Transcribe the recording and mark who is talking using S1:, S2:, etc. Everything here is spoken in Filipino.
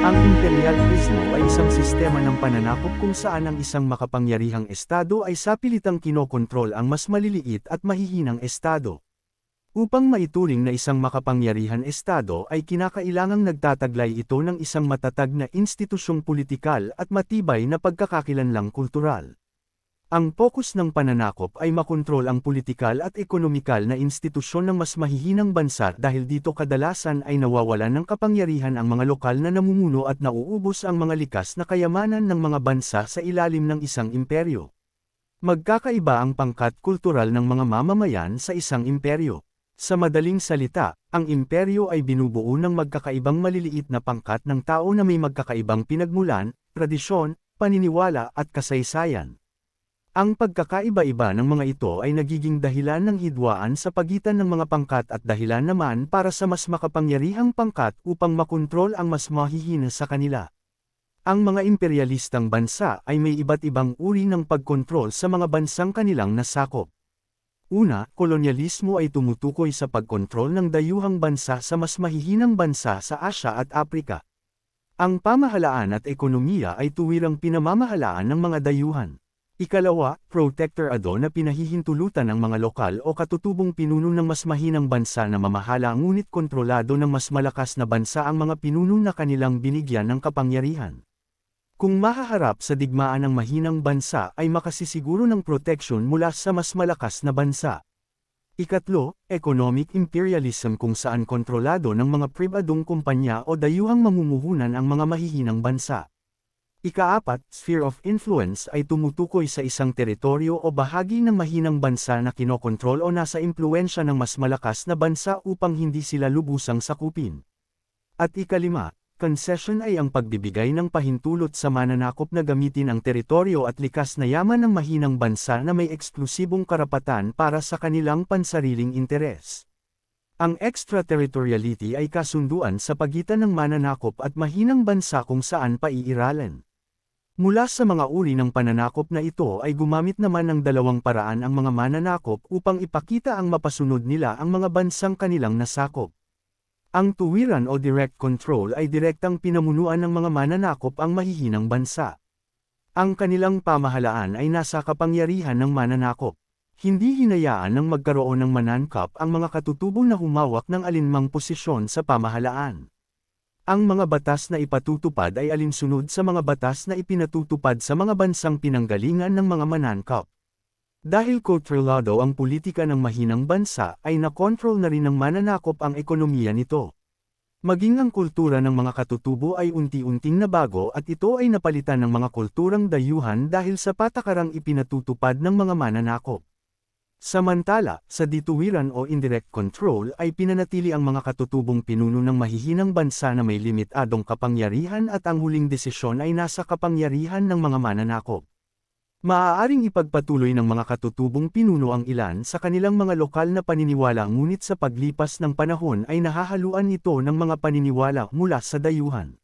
S1: Ang imperialismo ay isang sistema ng pananakop kung saan ang isang makapangyarihang estado ay sapilitang kinokontrol ang mas maliliit at mahihinang estado. Upang maituring na isang makapangyarihan estado ay kinakailangang nagtataglay ito ng isang matatag na institusyong politikal at matibay na pagkakakilanlang kultural. Ang pokus ng pananakop ay makontrol ang politikal at ekonomikal na institusyon ng mas mahihinang bansa dahil dito kadalasan ay nawawalan ng kapangyarihan ang mga lokal na namumuno at nauubos ang mga likas na kayamanan ng mga bansa sa ilalim ng isang imperyo. Magkakaiba ang pangkat kultural ng mga mamamayan sa isang imperyo. Sa madaling salita, ang imperyo ay binubuo ng magkakaibang maliliit na pangkat ng tao na may magkakaibang pinagmulan, tradisyon, paniniwala at kasaysayan. Ang pagkakaiba-iba ng mga ito ay nagiging dahilan ng hidwaan sa pagitan ng mga pangkat at dahilan naman para sa mas makapangyarihang pangkat upang makontrol ang mas mahihina sa kanila. Ang mga imperialistang bansa ay may iba't ibang uri ng pagkontrol sa mga bansang kanilang nasakop. Una, kolonyalismo ay tumutukoy sa pagkontrol ng dayuhang bansa sa mas mahihinang bansa sa Asya at Aprika. Ang pamahalaan at ekonomiya ay tuwirang pinamamahalaan ng mga dayuhan. Ikalawa, protector ado na pinahihintulutan ng mga lokal o katutubong pinuno ng mas mahinang bansa na mamahala ngunit kontrolado ng mas malakas na bansa ang mga pinuno na kanilang binigyan ng kapangyarihan. Kung mahaharap sa digmaan ng mahinang bansa ay makasisiguro ng proteksyon mula sa mas malakas na bansa. Ikatlo, economic imperialism kung saan kontrolado ng mga pribadong kumpanya o dayuhang mamumuhunan ang mga mahihinang bansa. Ikaapat, sphere of influence ay tumutukoy sa isang teritoryo o bahagi ng mahinang bansa na kinokontrol o nasa impluensya ng mas malakas na bansa upang hindi sila lubusang sakupin. At ikalima, concession ay ang pagbibigay ng pahintulot sa mananakop na gamitin ang teritoryo at likas na yaman ng mahinang bansa na may eksklusibong karapatan para sa kanilang pansariling interes. Ang extraterritoriality ay kasunduan sa pagitan ng mananakop at mahinang bansa kung saan paiiralan. Mula sa mga uri ng pananakop na ito ay gumamit naman ng dalawang paraan ang mga mananakop upang ipakita ang mapasunod nila ang mga bansang kanilang nasakop. Ang tuwiran o direct control ay direktang pinamunuan ng mga mananakop ang mahihinang bansa. Ang kanilang pamahalaan ay nasa kapangyarihan ng mananakop. Hindi hinayaan ng magkaroon ng manankap ang mga katutubong na humawak ng alinmang posisyon sa pamahalaan. Ang mga batas na ipatutupad ay alinsunod sa mga batas na ipinatutupad sa mga bansang pinanggalingan ng mga manangkap. Dahil kontrolado ang politika ng mahinang bansa ay nakontrol na rin ng mananakop ang ekonomiya nito. Maging ang kultura ng mga katutubo ay unti-unting nabago at ito ay napalitan ng mga kulturang dayuhan dahil sa patakarang ipinatutupad ng mga mananakop. Samantala, sa dituwiran o indirect control ay pinanatili ang mga katutubong pinuno ng mahihinang bansa na may limitadong kapangyarihan at ang huling desisyon ay nasa kapangyarihan ng mga mananakop. Maaaring ipagpatuloy ng mga katutubong pinuno ang ilan sa kanilang mga lokal na paniniwala ngunit sa paglipas ng panahon ay nahahaluan ito ng mga paniniwala mula sa dayuhan.